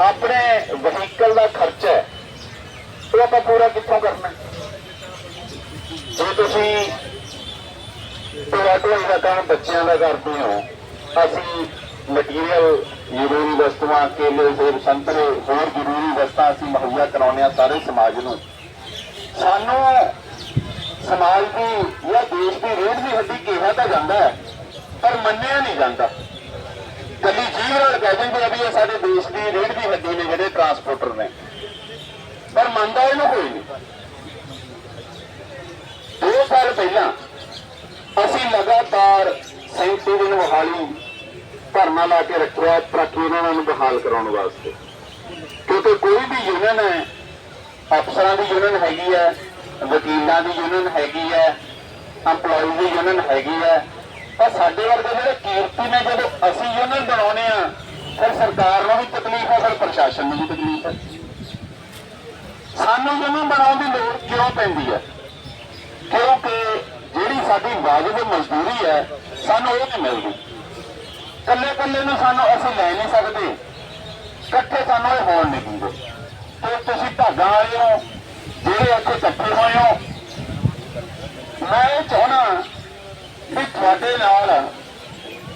ਆਪਣੇ ਵਹੀਕਲ ਦਾ ਖਰਚਾ ਹੈ। ਉਹ ਆਪਾਂ ਪੂਰਾ ਕਿੱਥੋਂ ਕਰਨਾ ਜੇ ਤੁਸੀਂ ਪੂਰਾ ਢੋਈ ਦਾ ਕੰਮ ਬੱਚਿਆਂ ਦਾ ਕਰਦੇ ਹੋ, ਅਸੀਂ ਮਟੀਰੀਅਲ ਜ਼ਰੂਰੀ ਵਸਤੂਆਂ, ਕੇਲੇ, ਸੇਬ, ਸੰਤਰੇ, ਹੋਰ ਜ਼ਰੂਰੀ ਵਸਤਾਂ ਅਸੀਂ ਮੁਹੱਈਆ ਕਰਾਉਂਦੇ ਹਾਂ ਸਾਰੇ ਸਮਾਜ ਨੂੰ। ਸਾਨੂੰ ਸਮਾਜ ਦੀ ਜਾਂ ਦੇਸ਼ ਦੀ ਰੇਡ ਦੀ ਹੱਡੀ ਕਿਹਾ ਤਾਂ ਜਾਂਦਾ ਹੈ, ਪਰ ਮੰਨਿਆ ਨਹੀਂ ਜਾਂਦਾ। ਕੱਲੀ ਜੀਵ ਨਾਲ ਕਹਿ ਦਿੰਦੇ ਆ ਵੀ ਇਹ ਸਾਡੇ ਦੇਸ਼ ਦੀ ਰੇਡ ਦੀ ਹੱਡੀ ਨੇ ਜਿਹੜੇ ਟਰਾਂਸਪੋਰਟਰ ਨੇ ਪਰ ਮੰਨਦਾ ਇਹਨੂੰ ਕੋਈ ਨਹੀਂ ਦੋ ਸਾਲ ਪਹਿਲਾਂ ਅਸੀਂ ਲਗਾਤਾਰ 37 ਦਿਨ ਮੋਹਾਲੀ ਧਰਨਾ ਲਾ ਕੇ ਰੱਖਿਆ ਟਰੱਕ ਯੂਨੀਅਨਾਂ ਨੂੰ ਬਹਾਲ ਕਰਾਉਣ ਵਾਸਤੇ ਕਿਉਂਕਿ ਕੋਈ ਵੀ ਯੂਨੀਅਨ ਹੈ ਅਫਸਰਾਂ ਦੀ ਯੂਨੀਅਨ ਹੈਗੀ ਹੈ ਵਕੀਲਾਂ ਦੀ ਯੂਨੀਅਨ ਹੈਗੀ ਹੈ EMPLOYEES ਦੀ ਯੂਨੀਅਨ ਹੈਗੀ ਹੈ। ਪਰ ਸਾਡੇ ਵਰਗੇ ਜਿਹੜੇ ਕੀਰਤੀ ਨੇ ਜਦੋਂ ਅਸੀਂ ਯੂਨੀਅਨ ਬਣਾਉਨੇ ਆ ਫਿਰ ਸਰਕਾਰ ਨੂੰ ਵੀ ਤਕਲੀਫ ਹੈ, ਫਿਰ ਪ੍ਰਸ਼ਾਸਨ ਨੂੰ ਵੀ ਤਕਲੀਫ ਹੈ। ਸਾਨੂੰ ਯੂਨੀਅਨ ਬਣਾਉਣ ਦੀ ਲੋੜ ਕਿਉਂ ਪੈਂਦੀ ਹੈ? ਕਿਉਂਕਿ ਜਿਹੜੀ ਸਾਡੀ ਵਾਜਬ ਮਜ਼ਦੂਰੀ ਹੈ, ਸਾਨੂੰ ਉਹ ਨਹੀਂ ਮਿਲਦੀ। ਕੱਲੇ ਕੱਲੇ ਨੂੰ ਸਾਨੂੰ ਅਸੀਂ ਲੈ ਨਹੀਂ ਸਕਦੇ। ਇਕੱਠੇ ਸਾਨੂੰ ਇਹ ਹੋਣ ਨਹੀਂ ਦਿੰਦੇ। ਤੇ ਤੁਸੀਂ ਭਾਗਾਂ ਵਾਲੇ ਹੋ, ਜਿਹੜੇ ਇੱਥੇ ਇਕੱਠੇ ਹੋਏ ਹੋ। ਮੈਂ ਇਹ ਚਾਹਣਾ ਵੀ ਤੁਹਾਡੇ ਨਾਲ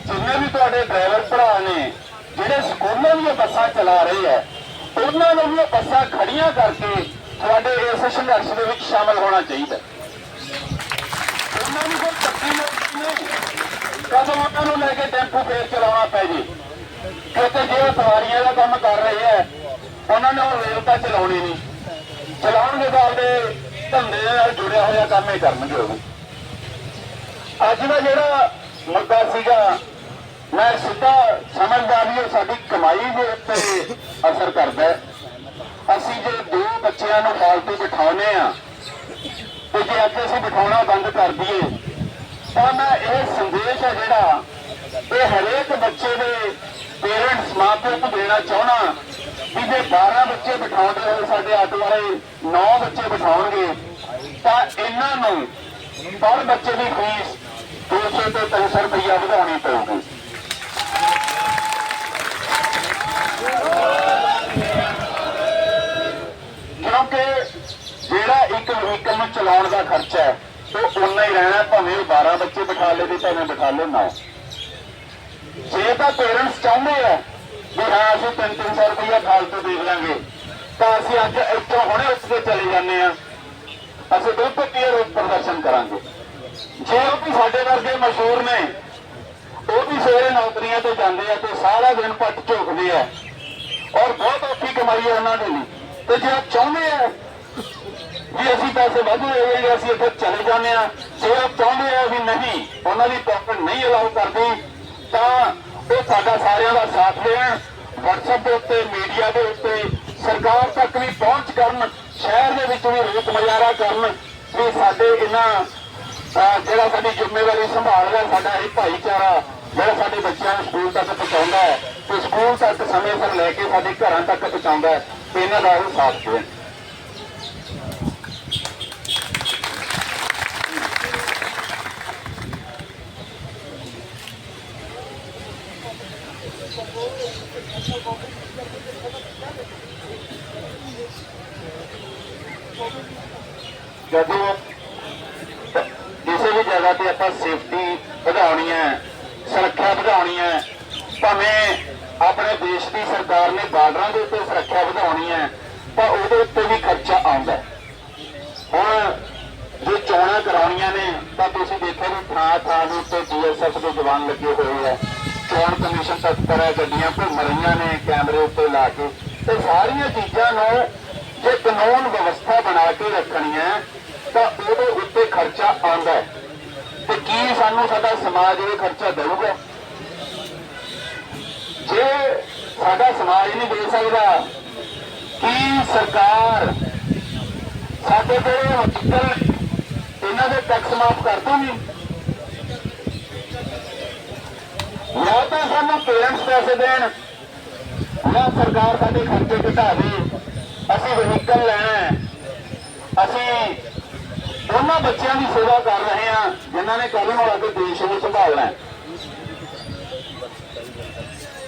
ਜਿੰਨੇ ਵੀ ਤੁਹਾਡੇ ਡਰਾਈਵਰ ਭਰਾ ਨੇ, ਜਿਹੜੇ ਸਕੂਲਾਂ ਦੀਆਂ ਬੱਸਾਂ ਚਲਾ ਰਹੇ ਆ, ਉਹਨਾਂ ਨੂੰ ਵੀ ਬੱਸਾਂ ਖੜੀਆਂ ਕਰਕੇ ਤੁਹਾਡੇ ਇਸ ਸੰਘਰਸ਼ ਦੇ ਵਿੱਚ ਸ਼ਾਮਲ ਹੋਣਾ ਚਾਹੀਦਾ ਉਹਨਾਂ ਨੂੰ ਕੋਈ ਤੱਕੀ ਨਹੀਂ, ਕਦੋਂ ਉਹਨਾਂ ਨੂੰ ਲੈ ਕੇ ਟੈਂਪੂ ਫੇਰ ਚਲਾਉਣਾ ਪੈ ਜੇ? ਕਿਉਂਕਿ ਜੇ ਉਹ ਸਵਾਰੀਆਂ ਦਾ ਕੰਮ ਕਰ ਰਹੇ ਆ, ਉਹਨਾਂ ਨੇ ਉਹ ਰੇਲ ਤਾਂ ਚਲਾਉਣੀ ਨਹੀਂ। ਚਲਾਉਣਗੇ ਤਾਂ ਆਪਦੇ ਧੰਦੇ ਨਾਲ ਜੁੜਿਆ ਹੋਇਆ ਕੰਮ ਹੀ ਕਰਨਗੇ ਉਹ ਅੱਜ ਦਾ ਜਿਹੜਾ ਮੁੱਦਾ ਸੀਗਾ, ਮੈਂ ਸਿੱਧਾ ਸਮਝਦਾ ਵੀ ਇਹ ਸਾਡੀ ਕਮਾਈ ਦੇ ਉੱਤੇ ਅਸਰ ਕਰਦਾ ਅਸੀਂ ਜੇ ਦੋ ਬੱਚਿਆਂ ਨੂੰ ਫਾਲਤੂ ਬਿਠਾਉਨੇ ਆ ਤੇ ਜੇ ਅੱਜ ਅਸੀਂ ਬਿਠਾਉਣਾ ਬੰਦ ਕਰ ਦਈਏ, ਤਾਂ ਮੈਂ ਇਹ ਸੰਦੇਸ਼ ਹੈ ਜਿਹੜਾ ਇਹ ਹਰੇਕ ਬੱਚੇ ਦੇ ਪੇਰੈਂਟਸ ਮਾਪਿਆਂ ਨੂੰ ਦੇਣਾ ਚਾਹਣਾ ਕਿ ਜੇ 12 ਬੱਚੇ ਬਿਠਾਉਂਦੇ ਹੋਏ ਸਾਡੇ ਆਟੋ ਵਾਲੇ 9 ਬੱਚੇ ਬਿਠਾਉਣਗੇ, ਤਾਂ ਇਹਨਾਂ ਨੂੰ ਪਰ ਬੱਚੇ ਦੀ ਫੀਸ 200 ਤੋਂ 300 ਰੁਪਈਆ ਵਧਾਉਣੀ ਪਊਗੀ। ਕਿਉਂਕਿ ਜਿਹੜਾ ਇੱਕ ਵਹੀਕਲ ਨੂੰ ਚਲਾਉਣ ਦਾ ਖਰਚਾ ਹੈ, ਉਹ ਉਨਾ ਹੀ ਰਹਿਣਾ, ਭਾਵੇਂ ਉਹ 12 ਬੱਚੇ ਬਿਠਾ ਲਏ ਤੇ ਭਾਵੇਂ ਬਿਠਾ ਲਏ ਨਾ। ਜੇ ਤਾਂ ਪੇਰੈਂਟਸ ਚਾਹੁੰਦੇ ਆ ਵੀ ਹਾਂ, ਅਸੀਂ 3-300 ਰੁਪਇਆ ਫਾਲਤੂ ਦੇ ਲਾਂਗੇ, ਤਾਂ ਅਸੀਂ ਅੱਜ ਇੱਥੋਂ ਹੁਣੇ ਉੱਠ ਕੇ ਚਲੇ ਜਾਂਦੇ ਆ ਅਸੀਂ ਬਿਲਕੁਲ ਕਲੀਅਰ ਰੂਪ ਪ੍ਰਦਰਸ਼ਨ ਕਰਾਂਗੇ। ਜੇ ਉਹ ਵੀ ਸਾਡੇ ਵਰਗੇ ਮਸ਼ਹੂਰ ਨੇ, ਉਹ ਵੀ ਸਵੇਰੇ ਨੌਕਰੀਆਂ ਤੇ ਜਾਂਦੇ ਆ ਤੇ ਸਾਰਾ ਦਿਨ ਪੱਟ ਝੋਕਦੇ ਆ। ਔਰ ਬਹੁਤ ਔਖੀ ਕਮਾਈ ਹੈ ਉਹਨਾਂ ਦੇ ਲਈ। ਤੇ ਜੇ ਆਪ ਚਾਹੁੰਦੇ ਆ ਵੀ ਅਸੀਂ ਪੈਸੇ ਵਾਧੂ ਲੈ ਜਾਈਏ ਅਸੀਂ ਇੱਥੇ ਚਲੇ ਜਾਂਦੇ ਆ, ਜੇ ਆਪ ਚਾਹੁੰਦੇ ਆ ਵੀ ਨਹੀਂ, ਉਹਨਾਂ ਦੀ ਪਾਕਟ ਨਹੀਂ ਅਲਾਉ ਕਰਦੀ, ਤਾਂ ਉਹ ਸਾਡਾ ਸਾਰਿਆਂ ਦਾ ਸਾਥ ਦੇਣ। WhatsApp ਦੇ ਉੱਤੇ ਮੀਡੀਆ ਦੇ ਉੱਤੇ, ਸਰਕਾਰ ਤੱਕ ਵੀ ਪਹੁੰਚ ਕਰਨ, ਸ਼ਹਿਰ ਦੇ ਵਿੱਚ ਵੀ ਰੋਕ ਮਜ਼ਾਰਾ ਕਰਨ ਵੀ ਸਾਡੇ ਇਹਨਾਂ ਜਿਹੜਾ ਸਾਡੀ ਜ਼ਿੰਮੇਵਾਰੀ ਸੰਭਾਲਦਾ ਸਾਡਾ ਇਹ ਭਾਈਚਾਰਾ ਜਿਹੜਾ ਸਾਡੇ ਬੱਚਿਆਂ ਨੂੰ ਸਕੂਲ ਤੱਕ ਪਹੁੰਚਾਉਂਦਾ ਹੈ ਤੇ ਸਕੂਲ ਤੱਕ ਸਮੇਂ ਸਿਰ ਲੈ ਕੇ ਸਾਡੇ ਘਰਾਂ ਤੱਕ ਪਹੁੰਚਾਉਂਦਾ ਹੈ, ਤੇ ਇਹਨਾਂ ਦਾ ਉਹ ਸਾਥ ਦੇਣ। ਜਦੋਂ ਜਗ੍ਹਾ ਤੇ ਆਪਾਂ ਸੇਫਟੀ ਵਧਾਉਣੀ ਹੈ, ਸੁਰੱਖਿਆ ਵਧਾਉਣੀ ਹੈ, ਭਾਵੇਂ ਆਪਣੇ ਦੇਸ਼ ਦੀ ਸਰਕਾਰ ਨੇ ਬਾਰਡਰਾਂ ਦੇ ਉੱਤੇ ਸੁਰੱਖਿਆ ਵਧਾਉਣੀ ਹੈ, ਤਾਂ ਉਹਦੇ ਉੱਤੇ ਵੀ ਖਰਚਾ ਆਉਂਦਾ ਹੁਣ ਜੇ ਚੋਣਾਂ ਕਰਾਉਣੀਆਂ ਨੇ, ਤਾਂ ਤੁਸੀਂ ਦੇਖਿਆ ਵੀ ਥਾਂ ਥਾਂ ਦੇ ਉੱਤੇ ਬੀਐਸਐਫ ਦੇ ਜਵਾਨ ਲੱਗੇ ਹੋਏ ਆ। ਚੋਣ ਕਮਿਸ਼ਨ ਦਫ਼ਤਰ ਹੈ ਗੱਡੀਆਂ ਘੁੰਮ ਰਹੀਆਂ ਨੇ, ਕੈਮਰੇ ਉੱਤੇ ਲਾ ਕੇ। ਤੇ ਸਾਰੀਆਂ ਚੀਜ਼ਾਂ ਨੂੰ ਜੇ ਕਾਨੂੰਨ ਵਿਵਸਥਾ ਬਣਾ ਕੇ ਰੱਖਣੀ ਹੈ ਤਾਂ ਉਹਦੇ ਉੱਤੇ ਖਰਚਾ ਆਉਂਦਾ ਹੈ। ਕੀ ਸਾਨੂੰ ਸਾਡਾ ਸਮਾਜ ਇਹ ਖਰਚਾ ਦੇਊਗਾ? ਜੇ ਸਾਡਾ ਸਮਾਜ ਨਹੀਂ ਦੇ ਸਕਦਾ, ਕੀ ਸਰਕਾਰ ਸਾਡੇ ਜਿਹੜੇ ਹਸਪਤਾਲ ਇਹਨਾਂ ਦੇ ਟੈਕਸ ਮਾਫ ਕਰ ਦੂਗੀ ਜਾਂ ਤਾਂ ਸਾਨੂੰ ਪੇਰੈਂਟਸ ਪੈਸੇ ਦੇਣ ਜਾਂ ਸਰਕਾਰ ਸਾਡੇ ਖਰਚੇ ਘਟਾਵੇ ਅਸੀਂ ਵਹੀਕਲ ਲੈਣਾ ਅਸੀਂ ਉਹਨਾਂ ਬੱਚਿਆਂ ਦੀ ਸੇਵਾ ਕਰ ਰਹੇ ਹਾਂ, ਜਿਨ੍ਹਾਂ ਨੇ ਕੱਲ੍ਹ ਨੂੰ ਅੱਗੇ ਦੇਸ਼ ਨੂੰ ਸੰਭਾਲਣਾ ਹੈ।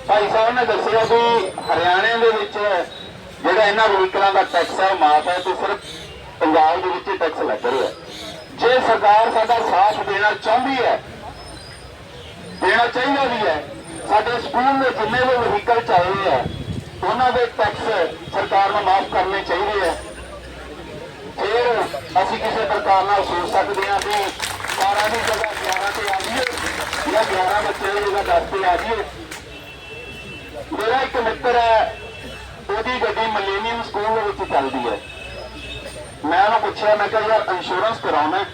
ਭਾਈ ਸਾਹਿਬ ਨੇ ਦੱਸਿਆ ਵੀ ਹਰਿਆਣੇ ਦੇ ਵਿੱਚ ਜਿਹੜਾ ਇਹਨਾਂ ਵਹੀਕਲਾਂ ਦਾ ਟੈਕਸ ਹੈ, ਉਹ ਮਾਫ ਹੈ, ਤੇ ਸਿਰਫ ਪੰਜਾਬ ਦੇ ਵਿੱਚ ਹੀ ਟੈਕਸ ਲੱਗ ਰਿਹਾ ਜੇ ਸਰਕਾਰ ਸਾਡਾ ਸਾਥ ਦੇਣਾ ਚਾਹੁੰਦੀ ਹੈ, ਦੇਣਾ ਚਾਹੀਦਾ ਵੀ ਹੈ, ਸਾਡੇ ਸਕੂਲ ਦੇ ਜਿੰਨੇ ਵੀ ਵਹੀਕਲ ਚੱਲ ਰਹੇ ਆ ਉਹਨਾਂ ਦੇ ਟੈਕਸ ਸਰਕਾਰ ਨੂੰ ਮਾਫ ਕਰਨੇ ਚਾਹੀਦੇ ਆ ਫਿਰ ਅਸੀਂ ਕਿਸੇ ਪ੍ਰਕਾਰ ਨਾਲ ਸੋਚ ਸਕਦੇ ਹਾਂ ਕਿ 12 ਦੀ ਜਗ੍ਹਾ 11 ਤੇ ਆ ਜੀਏ ਜਾਂ 11 ਬੱਚਿਆਂ ਦੀ ਜਗ੍ਹਾ 10 ਤੇ ਆ ਜਾਈਏ। ਮੇਰਾ ਇੱਕ ਮਿੱਤਰ ਹੈ, ਉਹਦੀ ਗੱਡੀ ਮਲੇਨੀਅਮ ਸਕੂਲ ਦੇ ਵਿੱਚ ਚੱਲਦੀ ਹੈ। ਮੈਂ ਉਹਨੂੰ ਪੁੱਛਿਆ, ਮੈਂ ਕਿਹਾ, ਯਾਰ ਇੰਸ਼ੋਰੈਂਸ ਕਰਾਉਣਾ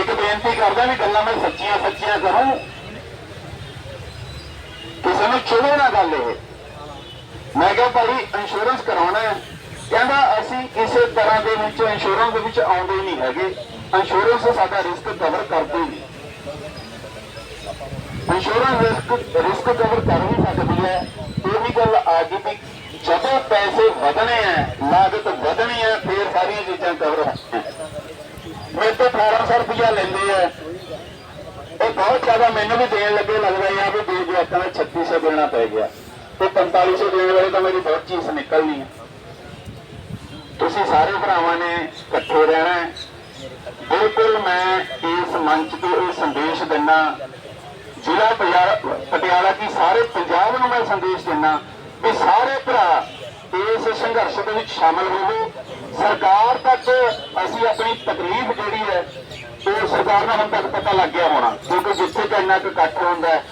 ਇੱਕ ਬੇਨਤੀ ਕਰਦਾ ਵੀ ਗੱਲਾਂ ਮੈਂ ਸੱਚੀਆਂ ਸੱਚੀਆਂ ਕਰੂੰ। ਕਿਸੇ ਨੂੰ ਚੁਣੋ ਨਾ ਗੱਲ ਇਹ। ਮੈਂ ਕਿਹਾ, ਭਾਈ ਇੰਸ਼ੋਰੈਂਸ ਕਰਾਉਣਾ ਹੈ। ਕਹਿੰਦਾ ਅਸੀਂ ਕਿਸੇ ਤਰ੍ਹਾਂ ਦੇ ਵਿੱਚ ਇੰਸ਼ੋਰੈਂਸ ਦੇ ਵਿੱਚ ਆਉਂਦੇ ਹੀ ਨਹੀਂ ਹੈਗੇ। ਇੰਸ਼ੋਰੈਂਸ ਸਾਡਾ ਰਿਸਕ ਕਵਰ ਕਰਦੇ ਨਹੀਂ। ਇੰਸ਼ੋਰੈਂਸ ਰਿਸਕ ਰਿਸਕ ਕਵਰ ਕਰ ਵੀ ਸਕਦੀ ਹੈ। ਇਹ ਵੀ ਗੱਲ ਆ ਗਈ ਵੀ ਜਦੋਂ ਪੈਸੇ ਵਧਣੇ ਆ, ਲਾਗਤ ਵਧਣੀ ਹੈ ਫੇਰ ਸਾਰੀਆਂ ਚੀਜ਼ਾਂ ਕਵਰ ਹੋਣੀਆਂ ਮੇਰੇ ਤੋਂ 1800 ਰੁਪਇਆ ਲੈਂਦੇ ਆ। ਉਹ ਬਹੁਤ ਜ਼ਿਆਦਾ ਮੈਨੂੰ ਵੀ ਦੇਣ ਲੱਗੇ, ਲੱਗਦਾ ਯਾਰ ਵੀ ਦੋ ਜਵਾਕਾਂ ਦਾ 3600 ਦੇਣਾ ਪੈ ਗਿਆ। ਤੇ 4500 ਦੇਣ ਵਾਲੇ ਤਾਂ ਮੇਰੀ ਬਹੁਤ ਚੀਜ਼ ਨਿਕਲਣੀ ਹੈ ਤੁਸੀਂ ਸਾਰੇ ਭਰਾਵਾਂ ਨੇ ਇਕੱਠੇ ਰਹਿਣਾ ਬਿਲਕੁਲ ਮੈਂ ਇਸ ਮੰਚ ਤੇ ਇਹ ਸੰਦੇਸ਼ ਦਿੰਦਾ, ਜ਼ਿਲ੍ਹਾ ਪਜਾ- ਪਟਿਆਲਾ ਦੀ ਸਾਰੇ ਪੰਜਾਬ ਨੂੰ ਮੈਂ ਸੰਦੇਸ਼ ਦਿੰਦਾ ਵੀ ਸਾਰੇ ਭਰਾ ਇਸ ਸੰਘਰਸ਼ ਦੇ ਵਿੱਚ ਸ਼ਾਮਲ ਹੋਵੋ। ਸਰਕਾਰ ਤੱਕ ਅਸੀਂ ਆਪਣੀ ਤਕਲੀਫ ਜਿਹੜੀ ਹੈ, ਉਹ ਸਰਕਾਰ ਨੂੰ ਹੁਣ ਤੱਕ ਪਤਾ ਲੱਗ ਗਿਆ ਹੋਣਾ। ਕਿਉਂਕਿ ਜਿੱਥੇ ਤਾਂ ਇੰਨਾ ਕੁ ਇਕੱਠ ਹੁੰਦਾ ਹੈ,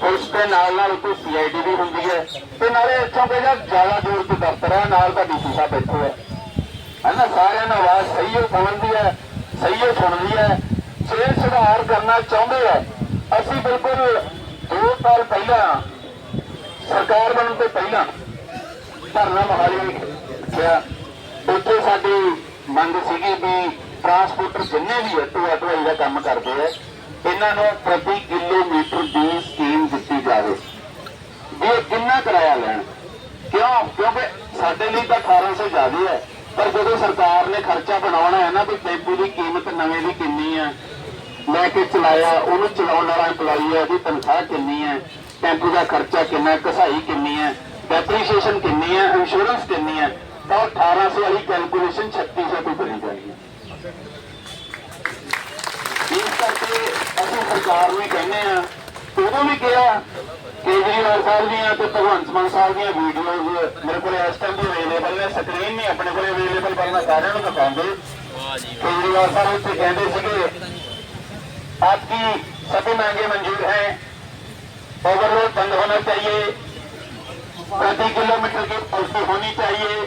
ਪੁਲਿਸ ਦੇ ਨਾਲ ਨਾਲ ਉੱਥੇ ਸੀਆਈਡੀ ਵੀ ਹੁੰਦੀ ਹੈ। ਤੇ ਨਾਲੇ ਇੱਥੋਂ ਪਹਿਲਾਂ ਜ਼ਿਆਦਾ ਦੂਰ ਤੇ ਦਫ਼ਤਰ ਹੈ, ਨਾਲ ਤਾਂ ਡੀਸੀ ਸਾਹਿਬ ਬੈਠੇ ਹੈ। ਹਨਾ ਸਾਰਿਆਂ ਨੂੰ ਆਵਾਜ਼ ਸਹੀ ਹੋ ਪਹੁੰਚਦੀ ਹੈ, ਸਹੀ ਹੋ ਸੁਣਦੀ ਹੈ। ਜੇ ਸੁਧਾਰ ਕਰਨਾ ਚਾਹੁੰਦੇ ਆ। ਅਸੀਂ ਬਿਲਕੁਲ ਦੋ ਸਾਲ ਪਹਿਲਾਂ, ਸਰਕਾਰ ਬਣਨ ਤੋਂ ਪਹਿਲਾਂ ਧਰਨਾ ਮਹਾਲੀ ਕਿਹਾ ਉੱਥੇ ਸਾਡੀ ਮੰਗ ਸੀਗੀ ਵੀ ਟਰਾਂਸਪੋਰਟਰ ਜਿੰਨੇ ਵੀ ਆਟੋ ਆਟੋਈ ਦਾ ਕੰਮ ਕਰਦੇ ਆ, ਇਹਨਾਂ ਨੂੰ ਪ੍ਰਤੀ ਕਿਲੋਮੀਟਰ ਦੀ ਸਕੀਮ ਦਿੱਤੀ ਜਾਵੇ। ਵੀ ਇਹ ਕਿੰਨਾ ਕਿਰਾਇਆ ਲੈਣ? ਕਿਉਂ? ਕਿਉਂਕਿ ਸਾਡੇ ਲਈ ਤਾਂ 1800 ਜ਼ਿਆਦਾ ਹੈ ਪਰ ਜਦੋਂ ਸਰਕਾਰ ਨੇ ਖਰਚਾ ਬਣਾਉਣਾ ਹੈ ਨਾ ਵੀ ਟੈਂਪੂ ਦੀ ਕੀਮਤ ਨਵੇਂ ਦੀ ਕਿੰਨੀ ਹੈ, ਲੈ ਕੇ ਚਲਾਇਆ, ਉਹਨੂੰ ਚਲਾਉਣ ਵਾਲਾ EMPLOYE ਹੈ, ਉਹਦੀ ਤਨਖਾਹ ਕਿੰਨੀ ਹੈ ਟੈਂਪੂ ਦਾ ਖਰਚਾ ਕਿੰਨਾ ਕਸਾਈ ਕਿੰਨੀ ਹੈ ਡੈਪਰੀਸ਼ੀਏਸ਼ਨ ਕਿੰਨੀ ਹੈ ਇੰਸ਼ੋਰੈਂਸ ਕਿੰਨੀ ਹੈ, ਤਾਂ ਉਹ 1800 ਵਾਲੀ ਕੈਲਕੂਲੇਸ਼ਨ 3600 ਤੋਂ ਕਰੀ ਜਾਏਗੀ। ਇਸ ਕਰਕੇ ਅਸੀਂ ਸਰਕਾਰ ਨੂੰ ਹੀ ਕਹਿੰਦੇ ਆ ਉਦੋਂ ਵੀ ਕਿਹਾ ਕੇਜਰੀਵਾਲ ਸਾਹਿਬ ਦੀਆਂ ਤੇ ਭਗਵੰਤ ਮਾਨ ਸਾਹਿਬ ਦੀਆਂ ਵੀਡੀਓਜ਼ ਮੇਰੇ ਕੋਲ ਇਸ ਟਾਈਮ ਵੀ ਅਵੇਲੇਬਲ ਨੇ ਸਕਰੀਨ ਨਹੀਂ ਆਪਣੇ ਕੋਲ ਅਵੇਲੇਬਲ ਪਰ ਮੈਂ ਸਾਰਿਆਂ ਨੂੰ ਦਿਖਾਉਂਦੇ ਕੇਜਰੀਵਾਲ ਸਾਹਿਬ ਉੱਥੇ ਕਹਿੰਦੇ ਸੀਗੇ आपकी सभी मांगे मंजूर हैं ओवरलोड बंद होना चाहिए प्रति किलोमीटर की पॉलिसी होनी चाहिए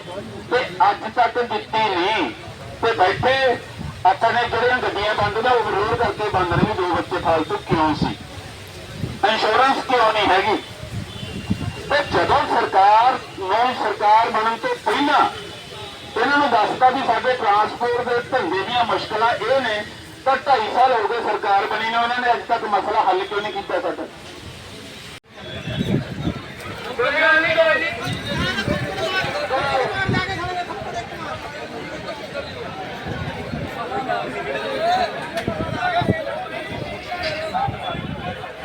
ਤੇ ਅੱਜ ਤੱਕ ਦਿੱਤੀ ਨਹੀਂ ਤੇ ਬੈਠੇ ਆਪਣੇ ਜਿਹੜੀਆਂ ਗੱਡੀਆਂ ਬੰਦ ਨੇ ਓਵਰਲੋਡ ਕਰਕੇ ਬੰਦ ਨੇ ਦੋ ਬੱਚੇ ਫਾਲਤੂ ਕਿਉਂ ਸੀ ਇੰਸ਼ੋਰੈਂਸ ਕਿਉਂ ਨਹੀਂ ਹੈਗੀ? ਤੇ ਜਦੋਂ ਸਰਕਾਰ ਨੂੰ ਸਰਕਾਰ ਬਣਨ ਤੋਂ ਪਹਿਲਾਂ ਇਹਨਾਂ ਨੂੰ ਦੱਸਦਾ ਵੀ ਸਾਡੇ ਟਰਾਂਸਪੋਰਟ ਦੇ ਧੰਦੇ ਦੀਆਂ ਮੁਸ਼ਕਲਾਂ ਇਹ ਨੇ, ਤਾਂ 2.5 ਸਾਲ ਹੋ ਗਏ ਸਰਕਾਰ ਬਣੀ ਨੇ ਉਹਨਾਂ ਨੇ ਅੱਜ ਤੱਕ ਮਸਲਾ ਹੱਲ ਕਿਉਂ ਨਹੀਂ ਕੀਤਾ ਸਾਡਾ? ਕੋਈ ਗੱਲ ਨਹੀਂ ਕੋਈ ਨਹੀਂ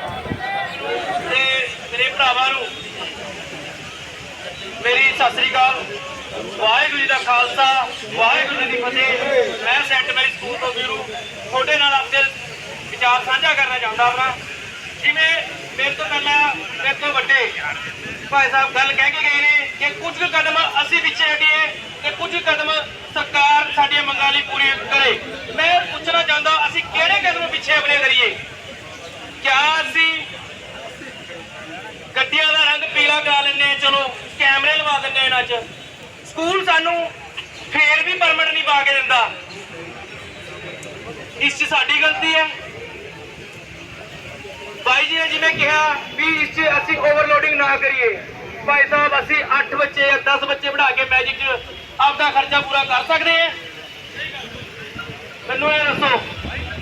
ਤੇ ਮੇਰੇ ਭਰਾਵਾਂ ਨੂੰ ਮੇਰੀ ਸਤਿ ਸ੍ਰੀ ਅਕਾਲ। ਵਾਹਿਗੁਰੂ ਜੀ ਦਾ ਖਾਲਸਾ, ਵਾਹਿਗੁਰੂ ਜੀ ਦੀ ਫਤਿਹ। ਮੈਂ ਸੈਂਟ ਮੈਰੀ ਸਕੂਲ ਤੋਂ ਵੀਰੂ। ਤੁਹਾਡੇ ਨਾਲ ਆਪਣੇ ਵਿਚਾਰ ਸਾਂਝਾ ਕਰਨਾ ਚਾਹੁੰਦਾ ਹਾਂ ਜਿਵੇਂ ਮੇਰੇ ਤੋਂ ਪਹਿਲਾਂ ਮੇਰੇ ਤੋਂ ਵੱਡੇ ਭਾਈ ਸਾਹਿਬ ਗੱਲ ਕਹਿ ਕੇ ਗਏ ਨੇ ਕਿ ਕੁਝ ਕਦਮ ਅਸੀਂ ਪਿੱਛੇ ਹਟੀਏ ਤੇ ਕੁਝ ਕਦਮ ਸਰਕਾਰ ਸਾਡੀਆਂ ਮੰਗਾਂ ਲਈ ਪੂਰੀਆਂ ਕਰੇ। ਮੈਂ ਪੁੱਛਣਾ ਚਾਹੁੰਦਾ, ਅਸੀਂ ਕਿਹੜੇ ਕਦਮ ਪਿੱਛੇ ਆਪਣੇ ਕਰੀਏ? ਕਿਆ ਅਸੀਂ ਗੱਡੀਆਂ ਦਾ ਰੰਗ ਪੀਲਾ ਕਰਾ ਲੈਂਦੇ ਆ ਚਲੋ ਕੈਮਰੇ ਲਵਾ ਦਿੰਦੇ ਇਹਨਾਂ 'ਚ। ਸਕੂਲ ਸਾਨੂੰ ਫੇਰ ਵੀ ਪਰਮਿਟ ਨਹੀਂ ਪਾ ਕੇ ਦਿੰਦਾ। ਇਸ 'ਚ ਸਾਡੀ ਗਲਤੀ ਹੈ। ਭਾਈ ਜੀ ਨੇ ਜਿਵੇਂ ਕਿਹਾ ਵੀ ਇਸ 'ਚ ਅਸੀਂ ਓਵਰਲੋਡਿੰਗ ਨਾ ਕਰੀਏ। ਭਾਈ ਸਾਹਿਬ, ਅਸੀਂ 8 ਬੱਚੇ 10 ਬੱਚੇ ਬਣਾ ਕੇ ਮੈਜਿਕ 'ਚ ਆਪਦਾ ਖਰਚਾ ਪੂਰਾ ਕਰ ਸਕਦੇ ਹਾਂ। ਮੈਨੂੰ ਇਹ ਦੱਸੋ,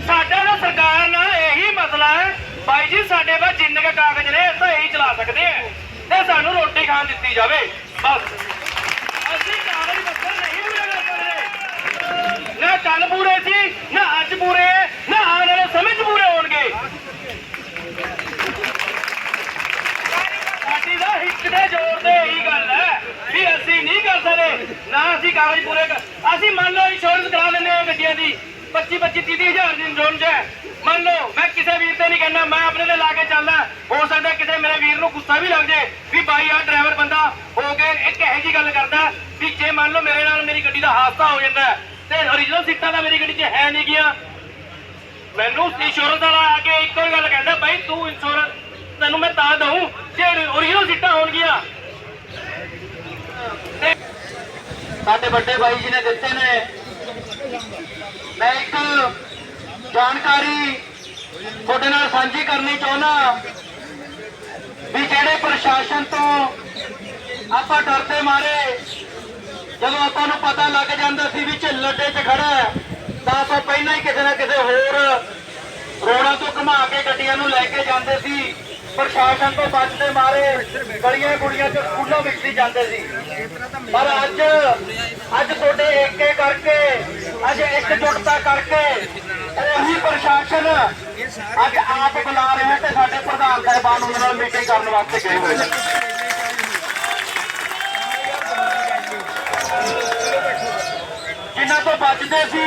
ਸਾਡਾ ਨਾ ਸਰਕਾਰ ਨਾਲ ਇਹੀ ਮਸਲਾ ਹੈ। ਭਾਈ ਜੀ, ਸਾਡੇ ਕੋਲ ਜਿੰਨੇ ਕੁ ਕਾਗਜ਼ ਨੇ, ਅਸੀਂ ਇਹੀ ਚਲਾ ਸਕਦੇ ਆ ਤੇ ਸਾਨੂੰ ਰੋਟੀ ਖਾਣ ਦਿੱਤੀ ਜਾਵੇ, ਬਸ। ਅਸੀਂ ਕਾਗਜ਼ ਪੱਤਰ ਨਹੀਂ ਪੂਰੇ ਕਰ ਸਕਦੇ ਨਾ ਕੱਲ ਪੂਰੇ ਸੀ, ਨਾ ਅੱਜ ਪੂਰੇ, ਨਾ ਆਉਣ ਵਾਲੇ ਸਮੇਂ 'ਚ ਪੂਰੇ ਹੋਣਗੇ ਸਾਡੀ ਦਾ ਕਾਗਜ਼ ਪੂਰੇ ਕਰ ਅਸੀਂ ਮੰਨ ਲਓ ਇੰਸ਼ੋਰੈਂਸ ਕਰਾ ਲੈਂਦੇ ਆ ਗੱਡੀਆਂ ਦੀ 25 25 30 ਹਜ਼ਾਰ ਦੀ ਇੰਸ਼ੋਰੈਂਸ ਹੈ ਮੰਨ ਲਓ ਮੈਂ ਕਿਸੇ ਵੀਰ ਤੇ ਨਹੀਂ ਕਹਿੰਦਾ ਮੈਂ ਆਪਣੇ ਤੇ ਲਾ ਕੇ ਚੱਲਦਾ ਹੋ ਸਕਦਾ ਕਿਸੇ ਮੇਰੇ ਵੀਰ ਨੂੰ ਗੁੱਸਾ ਵੀ ਲੱਗ ਜੇ ਵੀ ਬਾਈ ਆ ਡਰਾਈਵਰ ਬੰਦਾ ਹੋ ਕੇ ਇੱਕ ਇਹੋ ਜੀ ਗੱਲ ਕਰਦਾ ਵੀ ਜੇ ਮੰਨ ਲਓ ਮੇਰੇ ਨਾਲ ਮੇਰੀ ਗੱਡੀ ਦਾ ਹਾਦਸਾ ਹੋ ਜਾਂਦਾ ਤੇ ਓਰੀਜਨਲ ਸੀਟਾਂ ਤਾਂ ਮੇਰੀ ਗੱਡੀ 'ਚ ਹੈ ਨਹੀਂ ਗਿਆ। ਮੈਨੂੰ ਇੰਸ਼ੋਰੈਂਸ ਵਾਲਾ ਆ ਕੇ ਇੱਕੋ ਹੀ ਗੱਲ ਕਹਿੰਦਾ, ਬਾਈ ਤੂੰ ਇੰਸ਼ੋਰੈਂਸ ਤੈਨੂੰ ਮੈਂ ਤਾਂ ਦਊਂ ਜੇ ਓਰੀਜਨਲ ਸੀਟਾਂ ਹੋਣਗੀਆਂ ਸਾਡੇ ਵੱਡੇ ਬਾਈ ਜੀ ਨੇ ਦਿੱਤੇ ਨੇ। ਮੈਂ ਇੱਕ ਜਾਣਕਾਰੀ ਤੁਹਾਡੇ ਨਾਲ ਸਾਂਝੀ ਕਰਨੀ ਚਾਹੁੰਦਾ ਵੀ ਜਿਹੜੇ ਪ੍ਰਸ਼ਾਸਨ ਤੋਂ ਆਪਾਂ ਡਰਦੇ ਮਾਰੇ ਜਦੋਂ ਆਪਾਂ ਨੂੰ ਪਤਾ ਲੱਗ ਜਾਂਦਾ ਸੀ ਵੀ ਝੱਲ ਅੱਡੇ 'ਚ ਖੜਾ ਹੈ, ਤਾਂ ਆਪਾਂ ਪਹਿਲਾਂ ਹੀ ਕਿਸੇ ਨਾ ਕਿਸੇ ਹੋਰ ਰੋਡਾਂ ਤੋਂ ਘੁਮਾ ਕੇ ਗੱਡੀਆਂ ਨੂੰ ਲੈ ਕੇ ਜਾਂਦੇ ਸੀ। ਪ੍ਰਸ਼ਾਸਨ ਤੋਂ ਬਚਦੇ ਮਾਰੇ ਗਲੀਆਂ ਗੁੜੀਆਂ 'ਚ ਸਕੂਲਾਂ ਵਿੱਚ ਵੀ ਜਾਂਦੇ ਸੀ। ਪਰ ਅੱਜ ਅੱਜ ਤੁਹਾਡੇ ਏਕੇ ਕਰਕੇ ਅੱਜ ਇਕਜੁੱਟਤਾ ਕਰਕੇ ਉਹੀ ਪ੍ਰਸ਼ਾਸਨ ਅੱਜ ਆਪ ਬੁਲਾ ਰਿਹਾ ਤੇ ਸਾਡੇ ਪ੍ਰਧਾਨ ਸਾਹਿਬਾਨ ਉਹਨਾਂ ਨਾਲ ਮੀਟਿੰਗ ਕਰਨ ਵਾਸਤੇ ਗਏ ਹੋਏ ਨੇ। ਜਿਨ੍ਹਾਂ ਤੋਂ ਬਚਦੇ ਸੀ,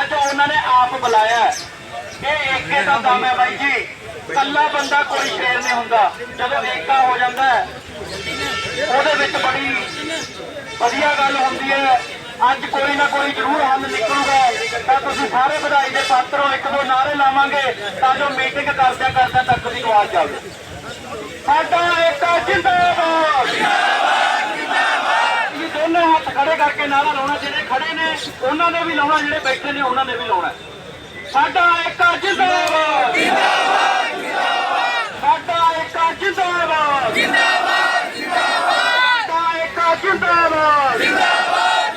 ਅੱਜ ਉਹਨਾਂ ਨੇ ਆਪ ਬੁਲਾਇਆ ਇਹ ਏਕੇ ਦਾ ਦਮ ਹੈ ਬਾਈ ਜੀ। ਕੱਲਾ ਬੰਦਾ ਕੋਈ ਸ਼ੇਰ ਨਹੀਂ ਹੁੰਦਾ। ਜਦੋਂ ਏਕਾ ਹੋ ਜਾਂਦਾ ਉਹਦੇ ਵਿੱਚ ਬੜੀ ਵਧੀਆ ਗੱਲ ਹੁੰਦੀ ਹੈ। ਅੱਜ ਕੋਈ ਨਾ ਕੋਈ ਜ਼ਰੂਰ ਹੱਲ ਨਿਕਲੂਗਾ। ਤਾਂ ਤੁਸੀਂ ਸਾਰੇ ਵਧਾਈ ਦੇ ਪਾਤਰ ਹੋ। ਇੱਕ ਦੋ ਨਾਰੇ ਲਾਵਾਂਗੇ ਤਾਂ ਜੋ ਮੀਟਿੰਗ ਕਰਦਿਆਂ ਕਰਦਿਆਂ ਤੱਕ ਦੀ ਆਵਾਜ਼ ਜਾਵੇ। ਸਾਡਾ ਏਕਾ ਜਿੰਦਾਬਾਦ। ਦੋਨੋਂ ਹੱਥ ਖੜੇ ਕਰਕੇ ਨਾਰਾ ਲਾਉਣਾ, ਜਿਹੜੇ ਖੜੇ ਨੇ, ਉਹਨਾਂ ਨੇ ਵੀ ਲਾਉਣਾ, ਜਿਹੜੇ ਬੈਠੇ ਨੇ, ਉਹਨਾਂ ਨੇ ਵੀ ਲਾਉਣਾ। ਸਾਡਾ ਇੱਕ ਜਿੰਦਾਬਾਦ ਸਾਡਾ ਇੱਕ ਜਿੰਦਾਬਾਦ ਜਿੰਦਾਬਾਦ ਜਿੰਦਾਬਾਦ ਸਾਡਾ ਇੱਕ ਜਿੰਦਾਬਾਦ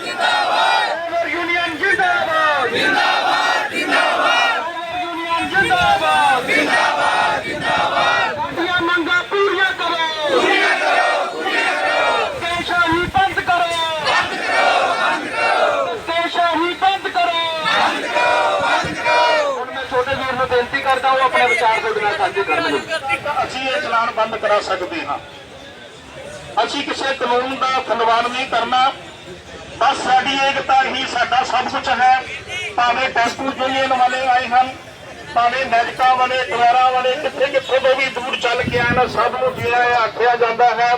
ਜਿੰਦਾਬਾਦ ਯੂਨੀਅਨ ਜਿੰਦਾਬਾਦ ਜਿੰਦਾਬਾਦ ਜਿੰਦਾਬਾਦ ਯੂਨੀਅਨ ਜਿੰਦਾਬਾਦ ਜਿੰਦਾਬਾਦ ਜਿੰਦਾਬਾਦ ਸਾਡੀਆਂ ਮੰਗਾਂ ਪੂਰੀਆਂ ਕਰੋ ਪੂਰੀਆਂ ਕਰੋ ਪੂਰੀਆਂ ਕਰੋ ਦੇਸ਼ਾਹੀ ਬੰਦ ਕਰੋ ਬੰਦ ਕਰੋ ਬੰਦ ਕਰੋ ਦੇਸ਼ਾਹੀ ਬੰਦ ਕਰੋ ਬੰਦ ਕਰੋ ਬੰਦ ਕਰੋ ਹੁਣ ਮੈਂ ਛੋਟੇ ਵੀਰ ਨੂੰ ਬੇਨਤੀ ਕਰਦਾ ਉਹ ਆਪਣੇ ਵਿਚਾਰ ਤੁਹਾਡੇ ਨਾਲ ਸਾਂਝੇ ਕਰਨ ਅਸੀਂ ਇਹ ਚਲਾਨ ਬੰਦ ਕਰਾ ਸਕਦੇ ਹਾਂ। ਅਸੀਂ ਕਿਸੇ ਕਾਨੂੰਨ ਦਾ ਖਿਲਵਾੜ ਨਹੀਂ ਕਰਨਾ। ਬਸ ਸਾਡੀ ਏਕਤਾ ਹੀ ਸਾਡਾ ਸਭ ਕੁਝ ਹੈ। ਭਾਵੇਂ ਟੈਂਪੂ ਯੂਨੀਅਨ ਵਾਲੇ ਆਏ ਹਨ, ਭਾਵੇਂ ਮੈਜਿਕਾਂ ਵਾਲੇ ਟਵਾਰਾ ਵਾਲੇ, ਕਿੱਥੇ ਕਿੱਥੇ ਤੋਂ ਵੀ ਦੂਰ ਚੱਲ ਕੇ ਆਏ ਨੇ ਸਭ ਨੂੰ ਜਿਹੜਾ ਇਹ ਆਖਿਆ ਜਾਂਦਾ ਹੈ।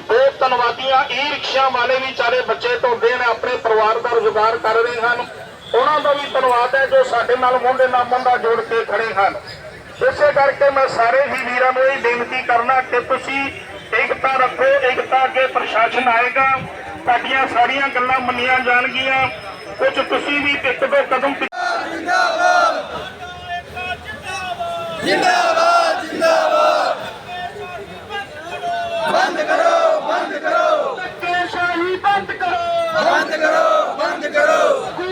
ਬਹੁਤ ਧੰਨਵਾਦੀਆਂ। ਈ ਰਿਕਸ਼ਾ ਵਾਲੇ ਵੀ ਚਾਰੇ ਬੱਚੇ ਢੋਂਦੇ ਨੇ, ਆਪਣੇ ਪਰਿਵਾਰ ਦਾ ਰੁਜ਼ਗਾਰ ਕਰ ਰਹੇ ਹਨ। ਉਹਨਾਂ ਦਾ ਵੀ ਧੰਨਵਾਦ ਹੈ ਜੋ ਸਾਡੇ ਨਾਲ ਮੋਢੇ ਨਾਲ ਮੋਢਾ ਜੋੜ ਕੇ ਖੜੇ ਹਨ। ਇਸੇ ਕਰਕੇ ਮੈਂ ਸਾਰੇ ਹੀ ਵੀਰਾਂ ਨੂੰ ਇਹ ਬੇਨਤੀ ਕਰਨਾ ਕਿ ਤੁਸੀਂ ਏਕਤਾ ਰੱਖੋ ਏਕਤਾ ਅੱਗੇ ਪ੍ਰਸ਼ਾਸਨ ਆਏਗਾ ਤੁਹਾਡੀਆਂ ਸਾਰੀਆਂ ਗੱਲਾਂ ਮੰਨੀਆਂ ਜਾਣਗੀਆਂ। ਕੁਝ ਤੁਸੀਂ ਵੀ ਇੱਕ ਦੋ ਕਦਮ ਪਿੱਛੇ ਜਿੰਦਾਬਾਦ ਜਿੰਦਾਬਾਦ। ਬੰਦ ਕਰੋ ਬੰਦ ਕਰੋ। ਧੱਕੇਸ਼ਾਹੀ ਬੰਦ ਕਰੋ। ਬੰਦ ਕਰੋ ਬੰਦ ਕਰੋ। ਸਕੂਲ